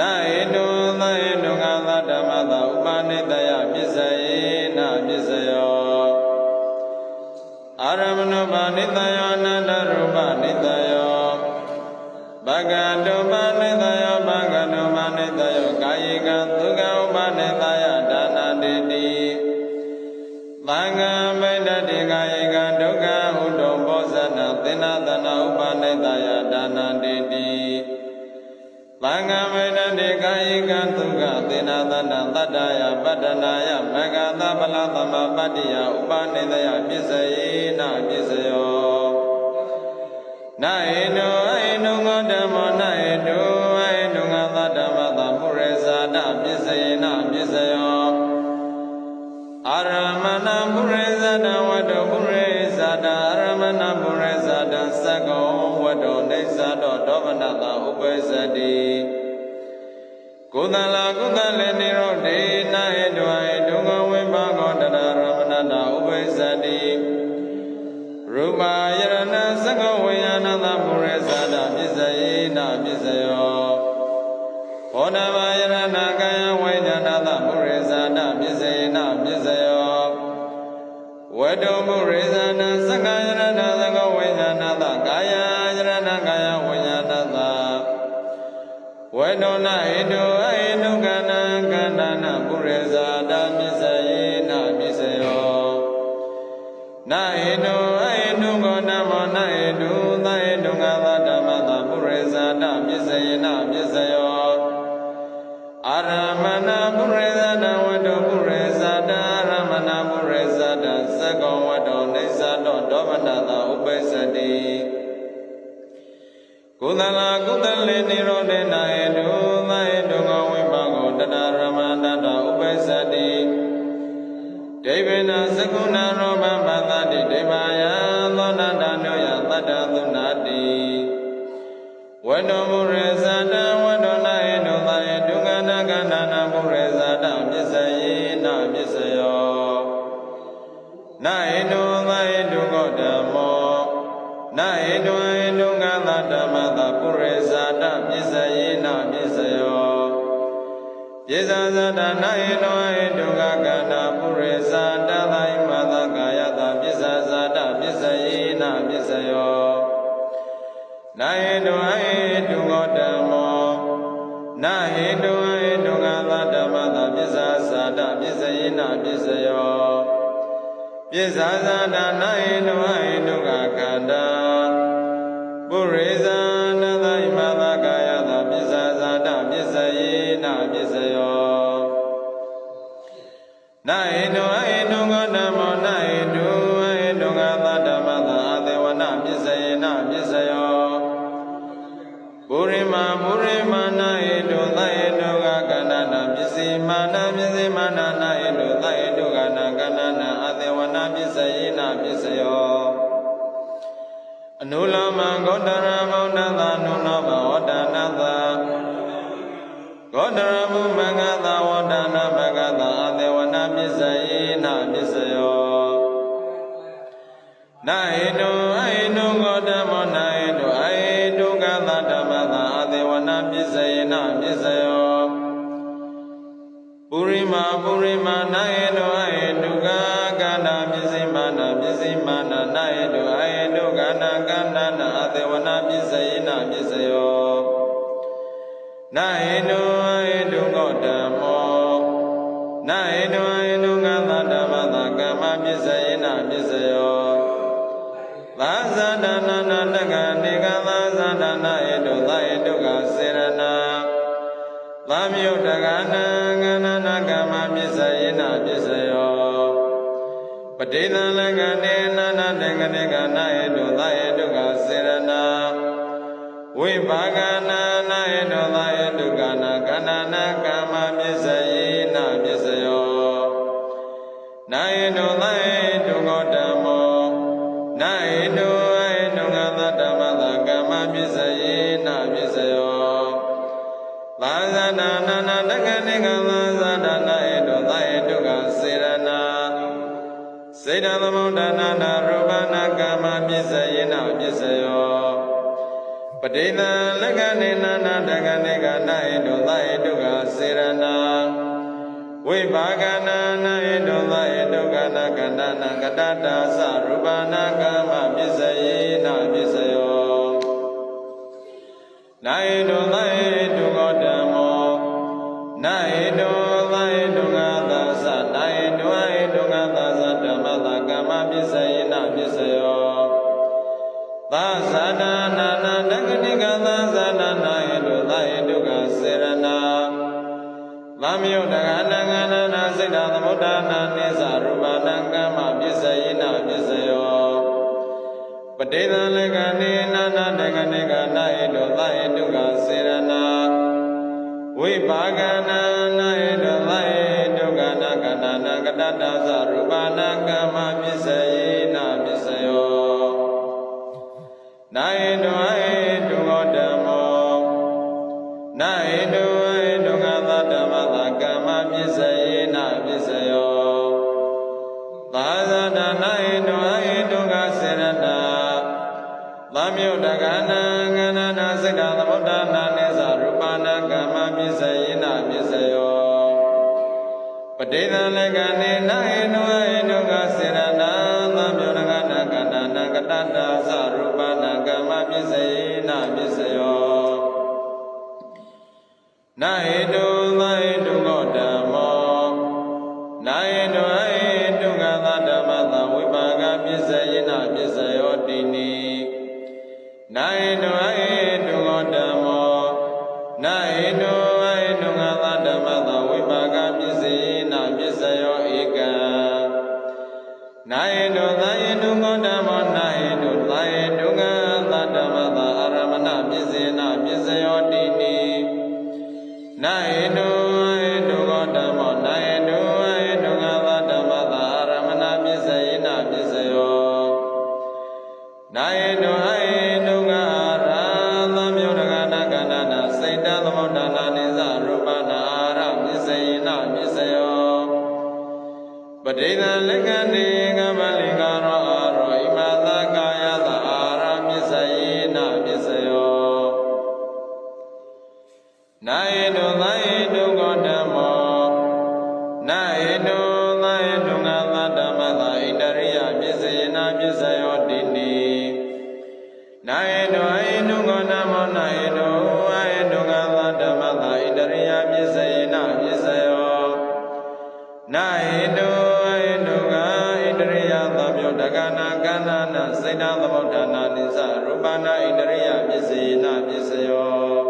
နာဟိတုသဟိတုငါသဓမ္မသာဥပနိတယပစ္စယေနပစ္စယောအာရမဏုပနိတယောအနန္တရူပနိတယောဘဂတုပနိ ယကသုခသင်္နာသနာတတ္တယပတ္တနာယမဂ္ဂသဗလသမပတ္တိယဥပနိတယပစ္စယေနပစ္စယောနာဟိတောအဟိတုငောဓမ္မောနာဟိတုအဟိတုငါသဓမ္မသာပုရိဇာတပစ္စယေနပစ္စယောအာရမဏပုရိဇာတဝတ္တပုရိဇာတအာရမဏပုရိဇာတသက္ကောဝတ္တောနေသတောဒောမနတဥပိသတိ ကုသလကုသလေနိရောဓေနာဟိတောအဟိတုငောဝိပါကောတရရမဏတဥပိသတိရူပယရဏသက္ကဝိညာဏသပုရိသတာပစ္စယေနပစ္စယောဘောဓဘာယရဏကာယဝိညာဏသပုရိသတာပစ္စယေနပစ္စယောဝတ္တုပုရိသနာသက္ကယရဏသက္ကဝိညာဏသကာယယရဏကာယဝိညာဏသဝေဒနာဟိတုအဟိတုကဏံကန္တ နာပုရိသတာပစ္စယေနပစ္စယောနာဟိတုအဟိတုကောနမောနာဟိတုသဟိတုငါသဓမ္မသပုရိဇာတပစ္စယေနပစ္စယောအာရမဏပုရိဇာတဝတ္တပုရိဇာတအာရမဏပုရိဇာတသက္ကောဝတ္တောနေသတောဒောမနတဥပိသတိကုသလကုသလေနိရောဓေနာဟိ ဒိဗေနသကုဏရောဘပသတိဒိဗာယသောနတနောယတတ္တသုနာတိဝတ္တမုရေဇာတဝတ္တနာဟိတုသာယဒုက္ခနာကန္နာနာမုရေဇာတပစ္စယေနပစ္စယောနာဟိတုသာယဒုက္ခဓမ္မောနာဟိတုဟိတုငါသဓမ္မသပုရေဇာတပစ္စယေနပစ္စယောပြေဇာဇတာနာယေနောဟေတုကကန္နာပု ရိဇာတသိမသကာယတာပိစ္ဆာဇာတပိစ္ဆယေနပိစ္ဆယောနာယေတုဟေတုကောဓမ္မောနာဟေတုဟေတုကသဓမ္မတာပိစ္ဆာဇာတပိစ္ဆယေနပိစ္ဆယောပြေဇာဇာတာနာယေတုဟေတုကကန္နာပုရိဇာနသိမသကာယတာပိစ္ဆာဇာတပိစ္ဆယေနပိစ္ဆယောနာဟိတုအဟိ စ္ဆယေနပိစ္ဆယောပုရိမာပုရိမာနာဟိတုသဟိတုကကန္နနာပစ္စည်းမာနာပစ္စည်းမာနာနာဟိတုသဟိတုကနာကန္နနာအသေဝနာပိစ္ဆယေနပိစ္ဆယော အနုလမံဂောတရမောနသနုနောဘဝတနာသဂောတရ ပုရိမာပုရိမာနာဟိတုအဟိတုကကန္နာပစ္စည်းမာနာပစ္စည်းမာနာနာဟိတုအဟိတုကန္နာကန္နာနာအသေဝနာပစ္စယေနပစ္စယောနာဟိတုအဟိတု တိသလကနေနာနာတကနိကနာဟိတုသဟိတုကစေရနာဝိပါကနာနာဟိတုသဟိတုကနာကန္နာနာကမ္မပစ္စယေနပစ္စယောနာဟိတုသဟိတုကောဓမ္မောနာဟိတုအဟိတုငါသဓမ္မသကမ္မပစ္စယေနပစ္စယောသာဇာနာနာနာတကနိကသာ စေတသမုဒ္ဒနာနာရူပနာကာမပစ္စယေနပစ္စယောပဋိသင်လက္ခဏေနာနာတကနေကနာဟိတုသဟိတုကစေရဏာဝိပါကနာနာဟိတုသဟိတုကနာကန္တနာကတတာသရူပနာကာမပစ္စယေနပစ္စယောနာဟိတု ပစ္စယေနာပစ္စယောသာသနာနာနာနဂတိကသာသနာနာဧတုသဧတုကစေရနာသမယုတ်တကနငနနာစိတ်တသမုဒ္ဒနာနိသရူပနာကမ္မပစ္စယေနပစ္စယောပတိသလကနေနာနာတကနေကနာဟိတုသဟိတုကစေရနာဝိပါကနာနာဟိတုသဟိတုကနာက နာနာကတ္တသရူပနာက ပဋိသလကနေနာဟိတု ယသဗ္ဗယောတက္ကနာကန္နာနာစိတ်တသမုဋ္ဌာနာနိသရူပနာဣတရိယပစ္စယေနာပစ္စယော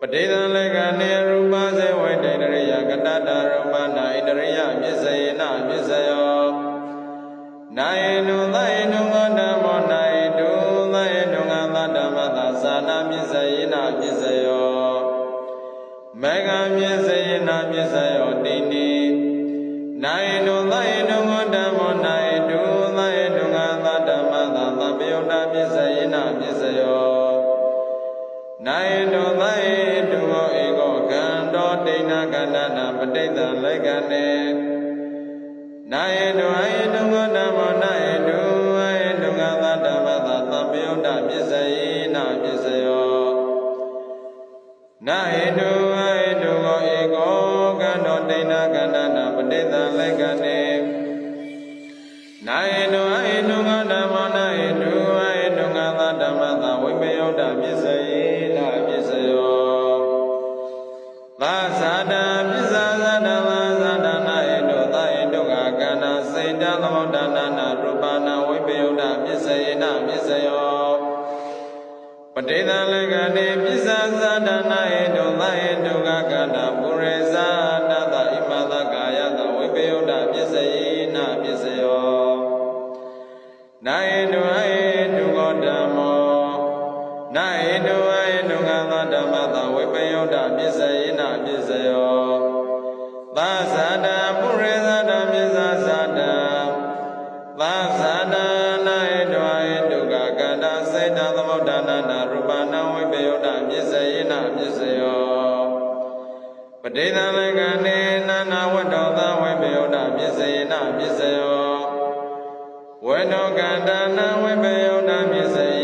ပဋိသင်္လေကနေရူပစေဝိတ္တိတရိယကတ္တတရူပနာဣတရိယပစ္စယေနပစ္စယောနာယေနုသယေနုငောဓမ္မောနာယေတုသယေနုငါသဓမ္မသာသာနာပစ္စယေနပစ္စယောမေဃပစ္စယေနပစ္စယောတိနိနာယေနုသယေနု ကန္တနာပဋိသလေကနေနာယေတုဟယေတုကောဓမ္မောနာယေတုဟယေတုငါသဓမ္မသာသဗ္ဗယုတ္တပစ္စယေနပစ္စယောနာယေတုဟယေတုကောဧကောကံတောဒိဏကန္တနာပဋိသလေကနေနာယေတုဟ စ္စယောပဋိသလကနေပစ္ဆာသတ္တနာယေတုသာယေတုကကန္နာပုရိသတတဣမသကာယတဝိပယုတ္တပစ္စယေနပစ္စယောနာယေတုဟယေတုကောဓမ္မောနာယေတုဟယေတု ပဋိသင်္လေကနေနာနာဝတ္တောသဝိပယုတ္တပစ္စယေနပစ္စယောဝေနောကန္တနာဝိပယုဒ္ဓပစ္စယ